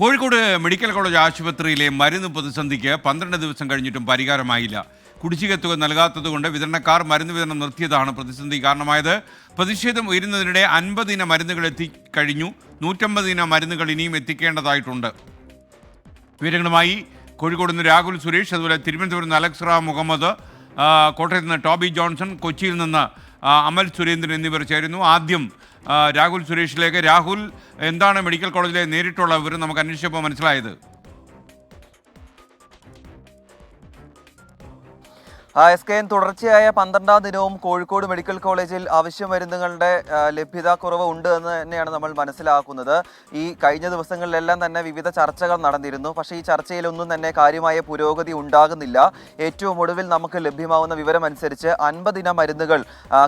Kozhikode medical college ആശുപത്രിയിലെ മരുന്ന് പ്രതിസന്ധിക്ക് പന്ത്രണ്ട് ദിവസം കഴിഞ്ഞിട്ടും പരിഹാരമായില്ല. കുടിശ്ശിക തുക നൽകാത്തതുകൊണ്ട് വിതരണക്കാർ മരുന്ന് വിതരണം നിർത്തിയതാണ് പ്രതിസന്ധി കാരണമായത്. പ്രതിഷേധം ഉയരുന്നതിനിടെ അൻപത് ഇന മരുന്നുകൾ എത്തിക്കഴിഞ്ഞു നൂറ്റമ്പത് ഇന മരുന്നുകൾ ഇനിയും എത്തിക്കേണ്ടതായിട്ടുണ്ട്. വിവരങ്ങളുമായി കോഴിക്കോട് നിന്ന് രാഹുൽ സുരേഷ് അതുപോലെ തിരുവനന്തപുരം നിന്ന് അലക്സ്റ മുഹമ്മദ് കോട്ടയത്ത് നിന്ന് ടോബി ജോൺസൺ കൊച്ചിയിൽ നിന്ന് അമൽ സുരേന്ദ്രൻ എന്നിവർ ചേരുന്നു. ആദ്യം രാഹുൽ സുരേഷിലേക്ക്. രാഹുൽ എന്താണ് മെഡിക്കൽ കോളേജിലെ നേരിട്ടുള്ള വിവരം നമുക്ക് അന്വേഷിച്ചപ്പോൾ മനസ്സിലായത്? എസ് കെ എൻ തുടർച്ചയായ പന്ത്രണ്ടാം ദിനവും കോഴിക്കോട് മെഡിക്കൽ കോളേജിൽ ആവശ്യ മരുന്നുകളുടെ ലഭ്യത കുറവ് ഉണ്ട് എന്ന് തന്നെയാണ് നമ്മൾ മനസ്സിലാക്കുന്നത്. ഈ കഴിഞ്ഞ ദിവസങ്ങളിലെല്ലാം തന്നെ വിവിധ ചർച്ചകൾ നടന്നിരുന്നു. പക്ഷേ ഈ ചർച്ചയിലൊന്നും തന്നെ കാര്യമായ പുരോഗതി ഉണ്ടാകുന്നില്ല. ഏറ്റവും ഒടുവിൽ നമുക്ക് ലഭ്യമാവുന്ന വിവരം അനുസരിച്ച് അൻപതിന മരുന്നുകൾ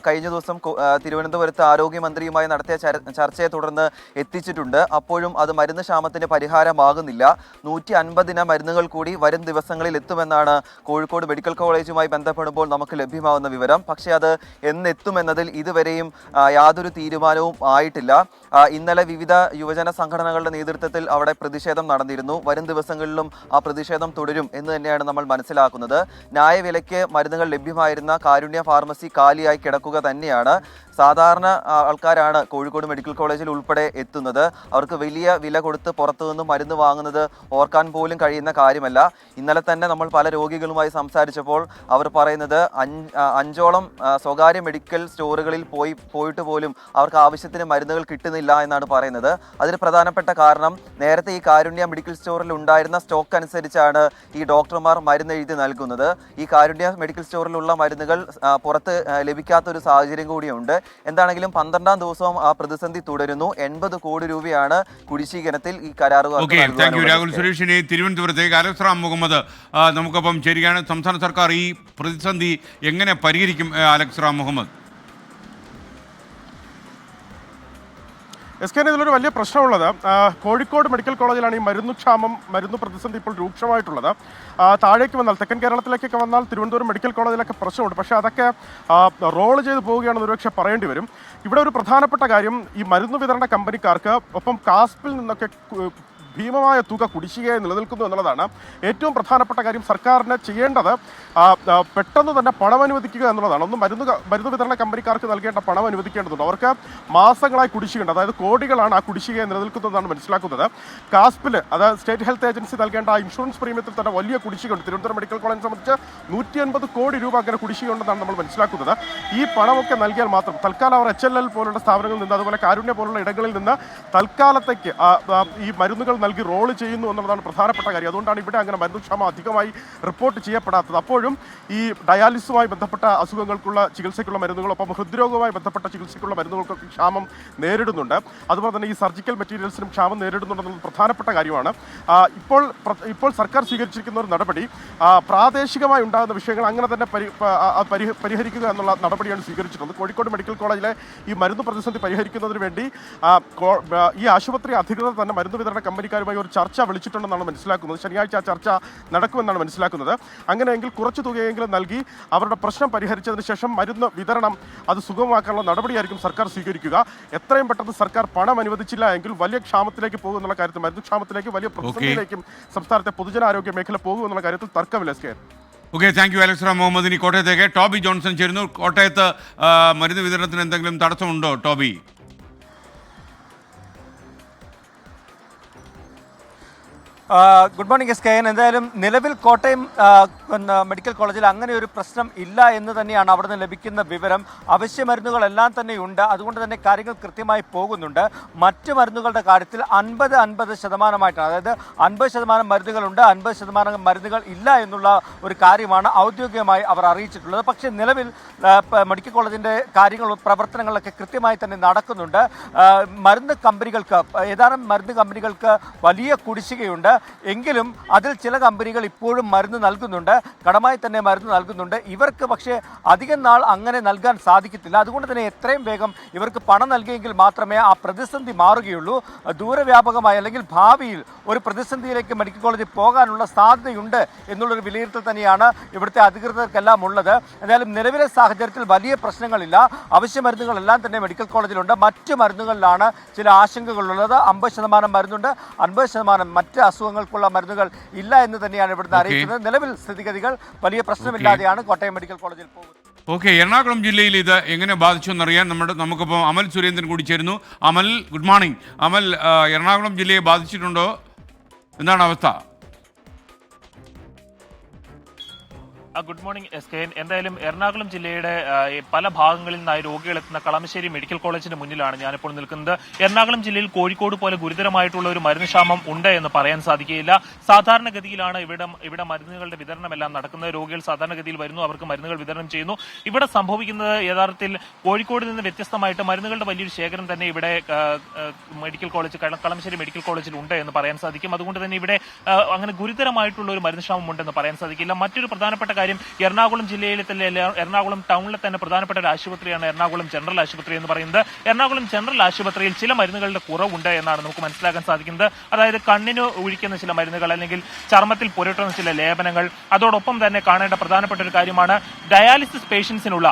കഴിഞ്ഞ ദിവസം തിരുവനന്തപുരത്ത് ആരോഗ്യമന്ത്രിയുമായി നടത്തിയ ചർച്ചയെ തുടർന്ന് എത്തിച്ചിട്ടുണ്ട്. അപ്പോഴും അത് മരുന്ന് ക്ഷാമത്തിന് പരിഹാരമാകുന്നില്ല. നൂറ്റി അൻപതിന മരുന്നുകൾ കൂടി വരും ദിവസങ്ങളിൽ എത്തുമെന്നാണ് കോഴിക്കോട് മെഡിക്കൽ കോളേജുമായി ബന്ധപ്പെടുമ്പോൾ നമുക്ക് ലഭ്യമാവുന്ന വിവരം. പക്ഷേ അത് എന്നെത്തുമെന്നതിൽ ഇതുവരെയും യാതൊരു തീരുമാനവും ആയിട്ടില്ല. ഇന്നലെ വിവിധ യുവജന സംഘടനകളുടെ നേതൃത്വത്തിൽ അവിടെ പ്രതിഷേധം നടന്നിരുന്നു. വരും ദിവസങ്ങളിലും ആ പ്രതിഷേധം തുടരും എന്ന് തന്നെയാണ് നമ്മൾ മനസ്സിലാക്കുന്നത്. ന്യായവിലയ്ക്ക് മരുന്നുകൾ ലഭ്യമായിരുന്ന കാരുണ്യ ഫാർമസി കാലിയായി കിടക്കുക തന്നെയാണ്. സാധാരണ ആൾക്കാരാണ് കോഴിക്കോട് മെഡിക്കൽ കോളേജിൽ ഉൾപ്പെടെ എത്തുന്നത്. അവർക്ക് വലിയ വില കൊടുത്ത് പുറത്തു നിന്ന് മരുന്ന് വാങ്ങുന്നത് ഓർക്കാൻ പോലും കഴിയുന്ന കാര്യമല്ല. ഇന്നലെ തന്നെ നമ്മൾ പല രോഗികളുമായി സംസാരിച്ചപ്പോൾ അവർ പറയുന്നത് അഞ്ചോളം സ്വകാര്യ മെഡിക്കൽ സ്റ്റോറുകളിൽ പോയി പോയിട്ട് പോലും അവർക്ക് ആവശ്യത്തിന് മരുന്നുകൾ കിട്ടുന്നില്ല എന്നാണ് പറയുന്നത്. അതിന് പ്രധാനപ്പെട്ട കാരണം നേരത്തെ ഈ കാരുണ്യ മെഡിക്കൽ സ്റ്റോറിൽ ഉണ്ടായിരുന്ന സ്റ്റോക്ക് അനുസരിച്ചാണ് ഈ ഡോക്ടർമാർ മരുന്ന് എഴുതി നൽകുന്നത്. ഈ കാരുണ്യ മെഡിക്കൽ സ്റ്റോറിലുള്ള മരുന്നുകൾ പുറത്ത് ലഭിക്കാത്ത ഒരു സാഹചര്യം കൂടിയുണ്ട്. എന്താണെങ്കിലും പന്ത്രണ്ടാം ദിവസവും ആ പ്രതിസന്ധി തുടരുന്നു. എൺപത് കോടി രൂപയാണ് കുടിശ്ശീകരണത്തിൽ ഈ താങ്ക് രാഹുൽ സുരേഷ് ഇനി തിരുവനന്തപുരത്തേക്ക് അലക്സ് മുഹമ്മദ് നമുക്കപ്പം നമുക്കൊപ്പം ചേരുകയാണ്. സംസ്ഥാന സർക്കാർ ഈ പ്രതിസന്ധി എങ്ങനെ പരിഹരിക്കും Alex Ram Muhammad? S K ഇതിലൊരു വലിയ പ്രശ്നമുള്ളത്. കോഴിക്കോട് മെഡിക്കൽ കോളേജിലാണ് ഈ മരുന്ന് ക്ഷാമം മരുന്ന് പ്രതിസന്ധി ഇപ്പോൾ രൂക്ഷമായിട്ടുള്ളത്. താഴേക്ക് വന്നാൽ തെക്കൻ കേരളത്തിലേക്കൊക്കെ വന്നാൽ തിരുവനന്തപുരം മെഡിക്കൽ കോളേജിലൊക്കെ പ്രശ്നമുണ്ട്. പക്ഷേ അതൊക്കെ റോൾ ചെയ്ത് പോവുകയാണെന്ന് ഒരുപക്ഷെ പറയേണ്ടി വരും. ഇവിടെ ഒരു പ്രധാനപ്പെട്ട കാര്യം ഈ മരുന്ന് വിതരണ കമ്പനിക്കാർക്ക് ഒപ്പം കാസ്പിൽ നിന്നൊക്കെ ഭീമമായ തുക കുടിശ്ശികയായി നിലനിൽക്കുന്നു എന്നുള്ളതാണ് ഏറ്റവും പ്രധാനപ്പെട്ട കാര്യം സർക്കാരിന് ചെയ്യേണ്ടത്. പെട്ടെന്ന് തന്നെ പണം അനുവദിക്കുക എന്നുള്ളതാണ്. ഒന്ന് മരുന്ന് മരുന്ന് വിതരണ കമ്പനിക്കാർക്ക് നൽകേണ്ട പണം അനുവദിക്കേണ്ടതുണ്ട്. അവർക്ക് മാസങ്ങളായി കുടിശ്ശികയുണ്ട്. അതായത് കോടികളാണ് ആ കുടിശ്ശികയെ നിലനിൽക്കുന്നതെന്നാണ് മനസ്സിലാക്കുന്നത്. കാസ്പിൽ അതായത് സ്റ്റേറ്റ് ഹെൽത്ത് ഏജൻസി നൽകേണ്ട ആ ഇൻഷുറൻസ് പ്രീമിയത്തിൽ തന്നെ വലിയ കുടിശ്ശികയുണ്ട്. തിരുവനന്തപുരം മെഡിക്കൽ കോളേജ് സംബന്ധിച്ച് നൂറ്റി അൻപത് കോടി രൂപ അങ്ങനെ കുടിശ്ശികയുണ്ടെന്നാണ് നമ്മൾ മനസ്സിലാക്കുന്നത്. ഈ പണമൊക്കെ നൽകിയാൽ മാത്രം തൽക്കാലം അവർ എച്ച് എൽ എൽ പോലുള്ള സ്ഥാപനങ്ങളിൽ നിന്ന് അതുപോലെ കാരുണ്യ പോലുള്ള ഇടങ്ങളിൽ നിന്ന് തൽക്കാലത്തേക്ക് ഈ മരുന്നുകൾ നൽകി റോൾ ചെയ്യുന്നു എന്നുള്ളതാണ് പ്രധാനപ്പെട്ട കാര്യം. അതുകൊണ്ടാണ് ഇവിടെ അങ്ങനെ മരുന്ന് ക്ഷാമം അധികമായി റിപ്പോർട്ട് ചെയ്യപ്പെടാത്തത്. അപ്പോഴും ഈ ഡയാലിസുമായി ബന്ധപ്പെട്ട അസുഖങ്ങൾക്കുള്ള ചികിത്സയ്ക്കുള്ള മരുന്നുകളൊപ്പം ഹൃദ്രോഗവുമായി ബന്ധപ്പെട്ട ചികിത്സയ്ക്കുള്ള മരുന്നുകൾക്കൊക്കെ ക്ഷാമം നേരിടുന്നുണ്ട്. അതുപോലെ തന്നെ ഈ സർജിക്കൽ മെറ്റീരിയൽസിനും ക്ഷാമം നേരിടുന്നുണ്ടെന്നത് പ്രധാനപ്പെട്ട കാര്യമാണ്. ഇപ്പോൾ ഇപ്പോൾ സർക്കാർ സ്വീകരിച്ചിരിക്കുന്ന ഒരു നടപടി പ്രാദേശികമായി ഉണ്ടാകുന്ന വിഷയങ്ങൾ അങ്ങനെ തന്നെ പരിഹരിക്കുക എന്നുള്ള നടപടിയാണ് സ്വീകരിച്ചിട്ടുള്ളത്. കോഴിക്കോട് മെഡിക്കൽ കോളേജിലെ ഈ മരുന്ന് പ്രതിസന്ധി പരിഹരിക്കുന്നതിന് വേണ്ടി ഈ ആശുപത്രി അധികൃതർ തന്നെ മരുന്ന് വിതരണ കമ്പനിക്കാരുമായി ഒരു ചർച്ച വിളിച്ചിട്ടുണ്ടെന്നാണ് മനസ്സിലാക്കുന്നത്. ശനിയാഴ്ച ആ ചർച്ച നടക്കുമെന്നാണ് മനസ്സിലാക്കുന്നത്. അങ്ങനെയെങ്കിൽ കുറച്ച് തുകയെങ്കിലും നൽകി അവരുടെ പ്രശ്നം പരിഹരിച്ചതിന് ശേഷം മരുന്ന് വിതരണം അത് സുഗമമാക്കാനുള്ള നടപടിയായിരിക്കും സർക്കാർ സ്വീകരിക്കുക. എത്രയും പെട്ടെന്ന് സർക്കാർ പണം അനുവദിച്ചില്ല എങ്കിൽ വലിയ ക്ഷാമത്തിലേക്ക് പോകുമെന്നുള്ള കാര്യത്തിൽ മരുന്ന് ക്ഷാമത്തിലേക്ക് വലിയ പ്രതിസന്ധിയിലേക്കും സംസ്ഥാനത്തെ പൊതുജനാരോഗ്യ മേഖല പോകുമെന്നുള്ള കാര്യത്തിൽ തർക്കമില്ല S K. Okay thank you Alex Muhammad ഇനി കോട്ടയത്തേക്ക്. ടോബി ജോൺസൺ ചേരുന്നു. കോട്ടയത്ത് മരുന്ന് വിതരണത്തിന് എന്തെങ്കിലും തടസ്സമുണ്ടോ Toby? Good morning S K എന്തായാലും നിലവിൽ കോട്ടയം മെഡിക്കൽ കോളേജിൽ അങ്ങനെ ഒരു പ്രശ്നം ഇല്ല എന്ന് തന്നെയാണ് അവിടെ നിന്ന് ലഭിക്കുന്ന വിവരം. അവശ്യ മരുന്നുകളെല്ലാം തന്നെ ഉണ്ട് അതുകൊണ്ട് തന്നെ കാര്യങ്ങൾ കൃത്യമായി പോകുന്നുണ്ട്. മറ്റ് മരുന്നുകളുടെ കാര്യത്തിൽ അൻപത് അൻപത് ശതമാനമായിട്ടാണ്. അതായത് അൻപത് ശതമാനം മരുന്നുകളുണ്ട്. അൻപത് ശതമാനം മരുന്നുകൾ ഇല്ല എന്നുള്ള ഒരു കാര്യമാണ് ഔദ്യോഗികമായി അവർ അറിയിച്ചിട്ടുള്ളത്. പക്ഷേ നിലവിൽ മെഡിക്കൽ കോളേജിന്റെ കാര്യങ്ങൾ പ്രവർത്തനങ്ങളൊക്കെ കൃത്യമായി തന്നെ നടക്കുന്നുണ്ട്. മരുന്ന് കമ്പനികൾക്ക് ഏതാനും മരുന്ന് കമ്പനികൾക്ക് വലിയ കുടിശ്ശികയുണ്ട്. എങ്കിലും അതിൽ ചില കമ്പനികൾ ഇപ്പോഴും മരുന്ന് നൽകുന്നുണ്ട്. കടമായി തന്നെ മരുന്ന് നൽകുന്നുണ്ട്. ഇവർക്ക് പക്ഷേ അധികം നാൾ അങ്ങനെ നൽകാൻ സാധിക്കത്തില്ല. അതുകൊണ്ട് തന്നെ എത്രയും വേഗം ഇവർക്ക് പണം നൽകിയെങ്കിൽ മാത്രമേ ആ പ്രതിസന്ധി മാറുകയുള്ളൂ. ദൂരവ്യാപകമായി അല്ലെങ്കിൽ ഭാവിയിൽ ഒരു പ്രതിസന്ധിയിലേക്ക് മെഡിക്കൽ കോളേജിൽ പോകാനുള്ള സാധ്യതയുണ്ട് എന്നുള്ളൊരു വിലയിരുത്തൽ തന്നെയാണ് ഇവിടുത്തെ അധികൃതർക്കെല്ലാം ഉള്ളത്. എന്തായാലും നിലവിലെ സാഹചര്യത്തിൽ വലിയ പ്രശ്നങ്ങളില്ല. അവശ്യ മരുന്നുകളെല്ലാം തന്നെ മെഡിക്കൽ കോളേജിലുണ്ട്. മറ്റ് മരുന്നുകളിലാണ് ചില ആശങ്കകളുള്ളത്. അമ്പത് ശതമാനം മരുന്നുണ്ട്. അൻപത് ശതമാനം മറ്റ് അസുഖങ്ങൾക്കുള്ള മരുന്നുകൾ ഇല്ല എന്ന് തന്നെയാണ് ഇവിടുന്ന്. അറിയിക്കുന്നത്. നിലവിൽ സ്ഥിതിഗതികൾ വലിയ പ്രശ്നമില്ലാതെയാണ് കോട്ടയം മെഡിക്കൽ കോളേജിൽ പോകുന്നത്. ഓക്കെ എറണാകുളം ജില്ലയിൽ ഇത് എങ്ങനെ ബാധിച്ചു എന്നറിയാൻ നമ്മുടെ നമുക്കിപ്പോൾ അമൽ സുരേന്ദ്രൻ കൂടി ചേരുന്നു. അമൽ ഗുഡ് മോർണിംഗ് അമൽ എറണാകുളം ജില്ലയെ ബാധിച്ചിട്ടുണ്ടോ? എന്താണ് അവസ്ഥ? Good morning S K. എന്തായാലും എറണാകുളം ജില്ലയുടെ പല ഭാഗങ്ങളിൽ നിന്നായി രോഗികൾ എത്തുന്ന കളമശ്ശേരി മെഡിക്കൽ കോളേജിന് മുന്നിലാണ് ഞാനിപ്പോൾ നിൽക്കുന്നത്. എറണാകുളം ജില്ലയിൽ കോഴിക്കോട് പോലെ ഗുരുതരമായിട്ടുള്ള ഒരു മരുന്ന് ക്ഷാമം ഉണ്ട് എന്ന് പറയാൻ സാധിക്കുകയില്ല. സാധാരണഗതിയിലാണ് ഇവിടെ ഇവിടെ മരുന്നുകളുടെ വിതരണം എല്ലാം നടക്കുന്നത്. രോഗികൾ സാധാരണഗതിയിൽ വരുന്നു അവർക്ക് മരുന്നുകൾ വിതരണം ചെയ്യുന്നു. ഇവിടെ സംഭവിക്കുന്നത് യഥാർത്ഥത്തിൽ കോഴിക്കോട് നിന്ന് വ്യത്യസ്തമായിട്ട് മരുന്നുകളുടെ വലിയൊരു ശേഖരം തന്നെ ഇവിടെ മെഡിക്കൽ കോളേജ് കള- കളമശ്ശേരി മെഡിക്കൽ കോളേജിൽ ഉണ്ട് എന്ന് പറയാൻ സാധിക്കും. അതുകൊണ്ട് തന്നെ ഇവിടെ അങ്ങനെ ഗുരുതരമായിട്ടുള്ള ഒരു മരുന്ന് ക്ഷാമം ഉണ്ടെന്ന് പറയാൻ സാധിക്കില്ല. മറ്റൊരു പ്രധാനപ്പെട്ട എറണാകുളം ജില്ലയിലെ തന്നെ എറണാകുളം ടൗണിലെ തന്നെ പ്രധാനപ്പെട്ട ഒരു ആശുപത്രിയാണ് എറണാകുളം ജനറൽ ആശുപത്രി എന്ന് പറയുന്നത്. എറണാകുളം ജനറൽ ആശുപത്രിയിൽ ചില മരുന്നുകളുടെ കുറവുണ്ട് എന്നാണ് നമുക്ക് മനസ്സിലാക്കാൻ സാധിക്കുന്നത്. അതായത് കണ്ണിന് ഒഴിക്കുന്ന ചില മരുന്നുകൾ അല്ലെങ്കിൽ ചർമ്മത്തിൽ പുരട്ടുന്ന ചില ലേപനങ്ങൾ. അതോടൊപ്പം തന്നെ കാണേണ്ട പ്രധാനപ്പെട്ട ഒരു കാര്യമാണ് ഡയാലിസിസ് പേഷ്യൻസിനുള്ള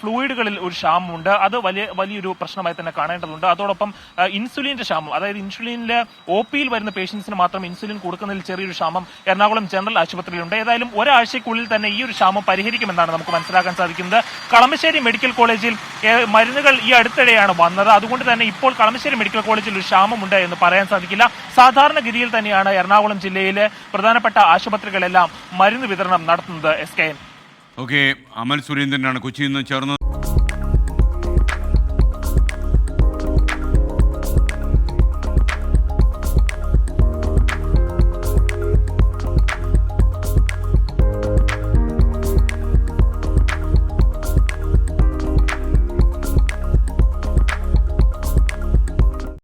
ഫ്ലൂയിഡുകളിൽ ഒരു ക്ഷാമമുണ്ട്. അത് വലിയ വലിയൊരു പ്രശ്നമായി തന്നെ കാണേണ്ടതുണ്ട്. അതോടൊപ്പം ഇൻസുലിന്റെ ക്ഷാമം. അതായത് ഇൻസുലിനിലെ ഒ പിയിൽ വരുന്ന പേഷ്യൻസിന് മാത്രം ഇൻസുലിൻ കൊടുക്കുന്നതിൽ ചെറിയൊരു ക്ഷാമം. എറണാകുളം ജനറൽ ആശുപത്രിയിലുണ്ട്. ഏതായാലും ഒരാഴ്ചയ്ക്കുള്ളിൽ തന്നെ ഈ ഒരു ക്ഷാമം പരിഹരിക്കുമെന്നാണ് നമുക്ക് മനസ്സിലാക്കാൻ സാധിക്കുന്നത്. കളമശ്ശേരി മെഡിക്കൽ കോളേജിൽ മരുന്നുകൾ ഈ അടുത്തിടെയാണ് വന്നത്. അതുകൊണ്ട് തന്നെ ഇപ്പോൾ കളമശ്ശേരി മെഡിക്കൽ കോളേജിൽ ഒരു ക്ഷാമമുണ്ട് എന്ന് പറയാൻ സാധിക്കില്ല. സാധാരണഗതിയിൽ തന്നെയാണ് എറണാകുളം ജില്ലയിലെ പ്രധാനപ്പെട്ട ആശുപത്രികളെല്ലാം മരുന്ന് വിതരണം നടത്തുന്നത് എസ് കെ ഓക്കെ അമൽ സുരേന്ദ്രനാണ് കൊച്ചിയിൽ നിന്ന് ചേർന്നത്.